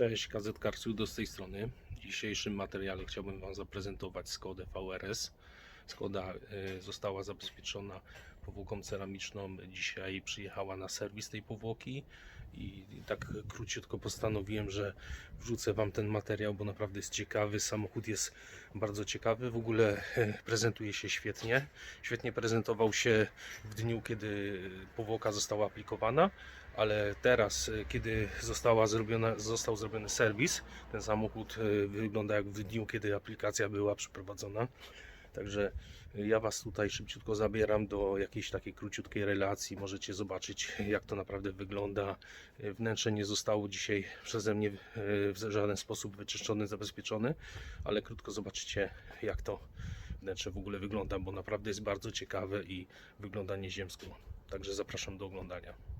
Cześć, KZKar Sudo z tej strony. W dzisiejszym materiale chciałbym Wam zaprezentować Skodę VRS. Skoda y, została zabezpieczona powłoką ceramiczną. Dzisiaj przyjechała na serwis tej powłoki i tak króciutko postanowiłem, że wrzucę Wam ten materiał, bo naprawdę jest ciekawy. Samochód jest bardzo ciekawy. W ogóle y, prezentuje się świetnie. Świetnie prezentował się w dniu, kiedy powłoka została aplikowana ale teraz, y, kiedy została zrobiona, został zrobiony serwis, ten samochód y, wygląda jak w dniu, kiedy aplikacja była przeprowadzona. Także y, ja Was tutaj szybciutko zabieram do jakiejś takiej króciutkiej relacji. Możecie zobaczyć, jak to naprawdę wygląda. Wnętrze nie zostało dzisiaj przeze mnie w żaden sposób wyczyszczone, zabezpieczone, ale krótko zobaczycie, jak to wnętrze w ogóle wygląda, bo naprawdę jest bardzo ciekawe i wygląda nieziemsko. Także zapraszam do oglądania.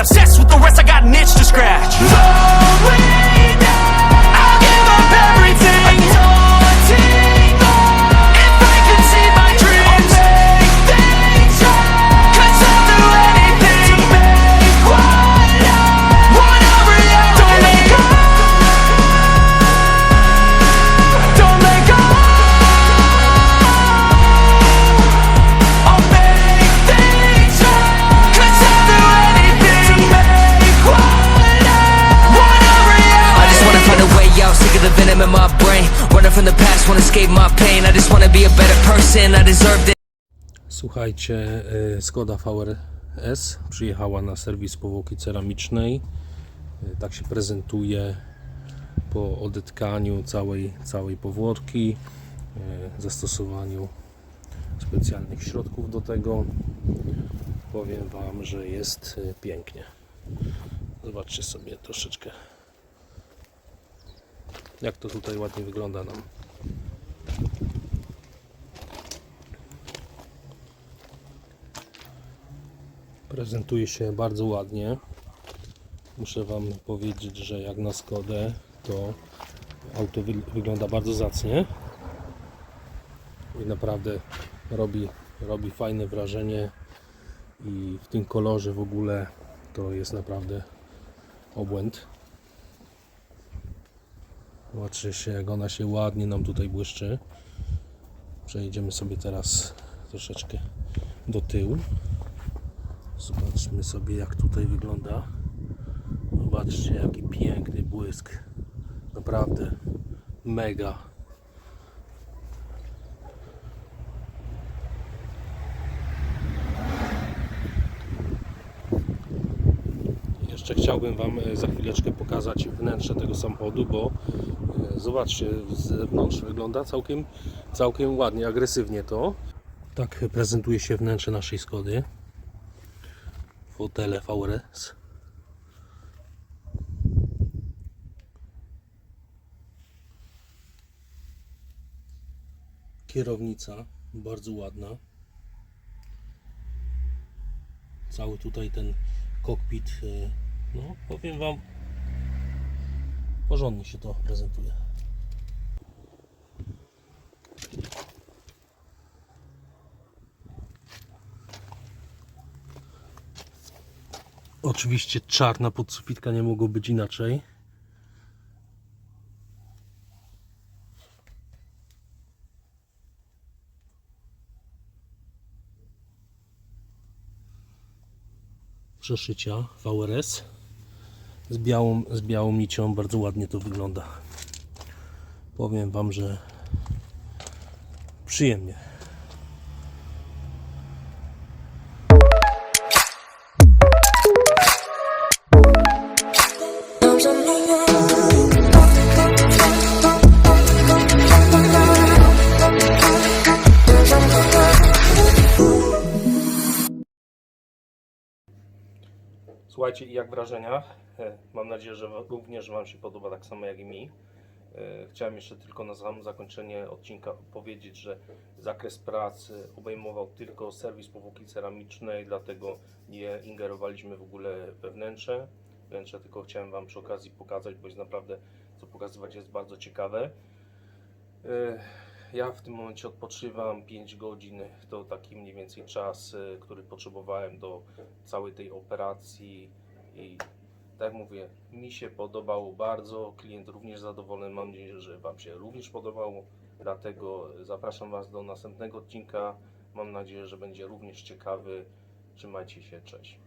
obsessed with the rest, I got an itch to scratch. From the past, escape my pain. I just wanna be a better person, I deserve. Słuchajcie, y, Skoda VRS przyjechała na serwis powłoki ceramicznej. Y, Tak się prezentuje po odetkaniu całej, całej powłoki, y, zastosowaniu specjalnych środków do tego. Powiem Wam, że jest pięknie. Zobaczcie sobie troszeczkę, jak to tutaj ładnie wygląda nam. prezentuje się bardzo ładnie. Muszę Wam powiedzieć, że jak na Skodę to auto wy wygląda bardzo zacnie i naprawdę robi, robi fajne wrażenie i w tym kolorze w ogóle to jest naprawdę obłęd. Zobaczcie się jak ona się ładnie nam tutaj błyszczy. Przejdziemy sobie teraz troszeczkę do tyłu. Zobaczmy sobie jak tutaj wygląda. Zobaczcie jaki piękny błysk. Naprawdę mega. Jeszcze chciałbym Wam e, za chwileczkę pokazać wnętrze tego samochodu, bo e, zobaczcie, z zewnątrz wygląda całkiem, całkiem ładnie, agresywnie to. Tak prezentuje się wnętrze naszej Skody fotele VRS. Kierownica bardzo ładna. Cały tutaj ten kokpit, e, no powiem Wam, porządnie się to prezentuje. Oczywiście czarna podsufitka nie mogło być inaczej. Przeszycia VRS z białą, z białą nicią bardzo ładnie to wygląda. Powiem Wam, że przyjemnie. Słuchajcie, i jak wrażenia? E, Mam nadzieję, że również Wam się podoba tak samo jak i mi. E, Chciałem jeszcze tylko na zakończenie odcinka powiedzieć, że zakres pracy obejmował tylko serwis powłoki ceramicznej, dlatego nie ingerowaliśmy w ogóle we wnętrze. Wnętrze tylko chciałem Wam przy okazji pokazać, bo jest naprawdę co pokazywać jest bardzo ciekawe. Ja w tym momencie odpoczywam 5 godzin, to taki mniej więcej czas, e, który potrzebowałem do całej tej operacji. I tak mówię, mi się podobało bardzo, klient również zadowolony, mam nadzieję, że Wam się również podobało, dlatego zapraszam Was do następnego odcinka, mam nadzieję, że będzie również ciekawy, trzymajcie się, cześć.